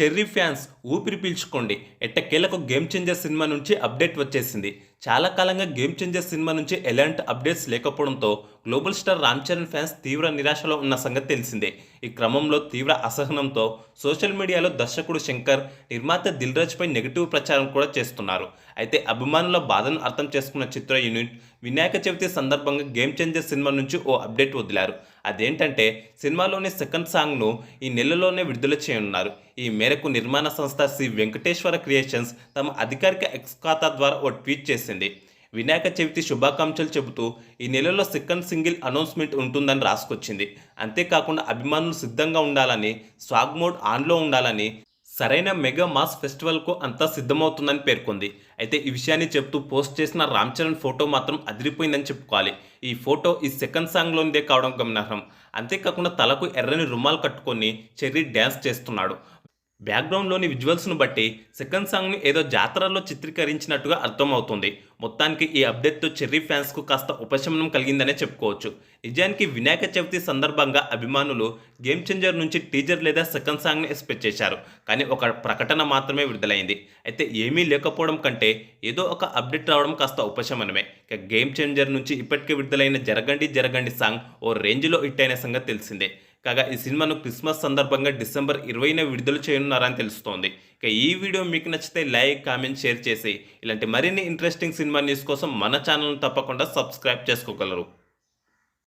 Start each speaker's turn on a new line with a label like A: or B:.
A: Cherry fans ఊపిరి పీల్చుకోండి. ఎట్టకేలకు గేమ్ చేంజర్ సినిమా నుంచి అప్డేట్ వచ్చేసింది. చాలా కాలంగా గేమ్ చేంజర్ సినిమా నుంచి ఎలాంటి అప్డేట్స్ లేకపోవడంతో global star Ram Charan fans తీవ్ర నిరాశలో ఉన్న సంగతి తెలిసిందే. ఈ క్రమంలో తీవ్ర అసహనంతో సోషల్ మీడియాలో దర్శకుడు శంకర్ నిర్మాత దిల్రాజ్పై నెగిటివ్ ప్రచారం కూడా చేస్తున్నారు. అయితే అభిమానుల బాధను అర్థం చేసుకున్న చిత్ర యూనిట్ వినాయక చవితి సందర్భంగా గేమ్ చేంజర్ సినిమా నుంచి ఓ అప్డేట్ వదిలారు. అదేంటంటే సినిమాలోని సెకండ్ సాంగ్ను ఈ నెలలోనే విడుదల చేయనున్నారు. ఈ మేరకు నిర్మాణ సంస్థ శ్రీ వెంకటేశ్వర క్రియేషన్స్ తమ అధికారిక ఎక్స్ ఖాతా ద్వారా ఓ ట్వీట్ చేసి చేసింది. వినాయక చవితి శుభాకాంక్షలు చెబుతూ ఈ నెలలో సెకండ్ సింగిల్ అనౌన్స్మెంట్ ఉంటుందని రాసుకొచ్చింది. అంతేకాకుండా అభిమానులు సిద్ధంగా ఉండాలని స్వాగ్ మోడ్ ఆన్లో ఉండాలని సరైన మెగా మాస్ ఫెస్టివల్కు అంతా సిద్ధమవుతుందని పేర్కొంది. అయితే ఈ విషయాన్ని చెప్తూ పోస్ట్ చేసిన రామ్ చరణ్ ఫోటో మాత్రం అదిరిపోయిందని చెప్పుకోవాలి. ఈ ఫోటో ఈ సెకండ్ సాంగ్లోనిదే కావడం గమనార్హం. అంతేకాకుండా తలకు ఎర్రని రుమాలు కట్టుకొని చెర్రీ డ్యాన్స్ చేస్తున్నాడు. బ్యాక్గ్రౌండ్లోని విజువల్స్ను బట్టి సెకండ్ సాంగ్ని ఏదో జాతరలో చిత్రీకరించినట్టుగా అర్థమవుతుంది. మొత్తానికి ఈ అప్డేట్తో చెర్రీ ఫ్యాన్స్కు కాస్త ఉపశమనం కలిగిందనే చెప్పుకోవచ్చు. నిజానికి వినాయక చవితి సందర్భంగా అభిమానులు గేమ్ చేంజర్ నుంచి టీజర్ లేదా సెకండ్ సాంగ్ని ఎక్స్పెక్ట్ చేశారు. కానీ ఒక ప్రకటన మాత్రమే విడుదలైంది. అయితే ఏమీ లేకపోవడం కంటే ఏదో ఒక అప్డేట్ రావడం కాస్త ఉపశమనమే. ఇక గేమ్ చేంజర్ నుంచి ఇప్పటికే విడుదలైన జరగండి జరగండి సాంగ్ ఓ రేంజ్లో హిట్ అయిన సంగతి తెలిసిందే. కాగా ఈ సినిమాను క్రిస్మస్ సందర్భంగా డిసెంబర్ ఇరవైన విడుదల చేయనున్నారని తెలుస్తోంది. ఇక ఈ వీడియో మీకు నచ్చితే లైక్ కామెంట్ షేర్ చేసి ఇలాంటి మరిన్ని ఇంట్రెస్టింగ్ సినిమా న్యూస్ కోసం మన ఛానల్ను తప్పకుండా సబ్స్క్రైబ్ చేసుకోగలరు.